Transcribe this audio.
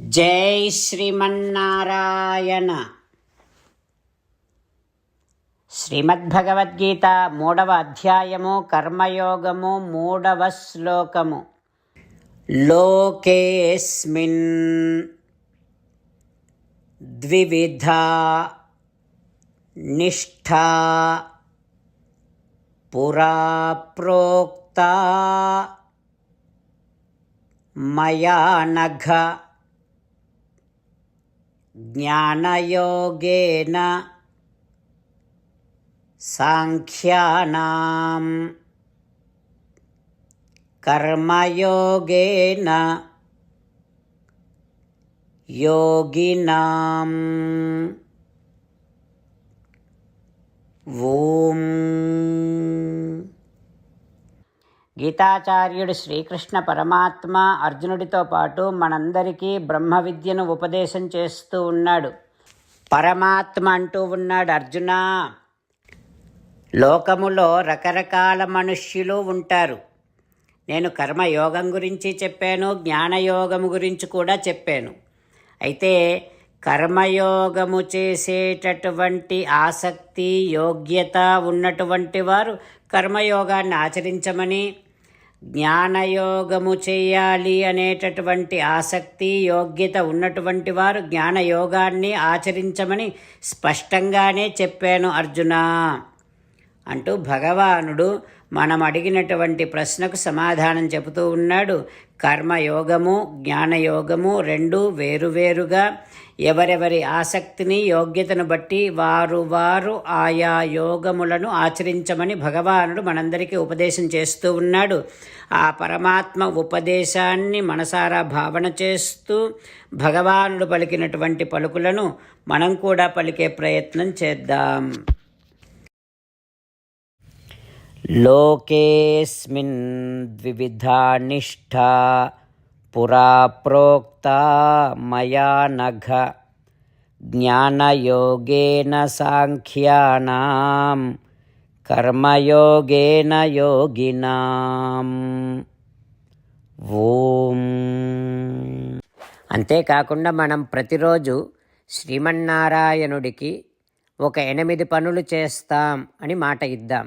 జై శ్రీమన్నారాయణ. శ్రీమద్భగవద్గీత మూడవ అధ్యాయము కర్మయోగము మూడవ శ్లోకము. లోకేస్మిన్ ద్వివిధా నిష్ఠా పురా ప్రోక్త మయా నఘ ज्ञानयोगेन साङ्ख्यानां कर्मयोगेन योगिनाम् ॐ గీతాచార్యుడు శ్రీకృష్ణ పరమాత్మ అర్జునుడితో పాటు మనందరికీ బ్రహ్మ విద్యను ఉపదేశం చేస్తూ ఉన్నాడు. పరమాత్మ అంటూ ఉన్నాడు అర్జున. లోకములో రకరకాల మనుష్యులు ఉంటారు. నేను కర్మయోగం గురించి చెప్పాను జ్ఞానయోగము గురించి కూడా చెప్పాను. అయితే కర్మయోగము చేసేటటువంటి ఆసక్తి యోగ్యత ఉన్నటువంటి వారు కర్మయోగాన్ని ఆచరించమని జ్ఞానయోగము చేయాలి అనేటటువంటి ఆసక్తి యోగ్యత ఉన్నటువంటి వారు జ్ఞానయోగాన్ని ఆచరించమని స్పష్టంగానే చెప్పాను అర్జున. అంటూ భగవానుడు మనం అడిగినటువంటి ప్రశ్నకు సమాధానం చెబుతూ ఉన్నాడు. కర్మయోగము జ్ఞానయోగము రెండు వేరువేరుగా ఎవరెవరి ఆసక్తిని యోగ్యతను బట్టి వారు వారు ఆయా యోగములను ఆచరించమని భగవానుడు మనందరికీ ఉపదేశం చేస్తూ ఉన్నాడు. ఆ పరమాత్మ ఉపదేశాన్ని మనసారా భావన చేస్తూ భగవానుడు పలికినటువంటి పలుకులను మనం కూడా పలికే ప్రయత్నం చేద్దాం. లోకేస్మిన్ ద్వివిధా నిష్ఠా పురా ప్రోక్తా మయా నఘ జ్ఞానయోగేన సాంఖ్యానాం కర్మయోగేన యోగినాం. ఓం. అంతేకాకుండా మనం ప్రతిరోజు శ్రీమన్నారాయణుడికి ఒక ఎనిమిది పనులు చేస్తాం అని మాట ఇద్దాం.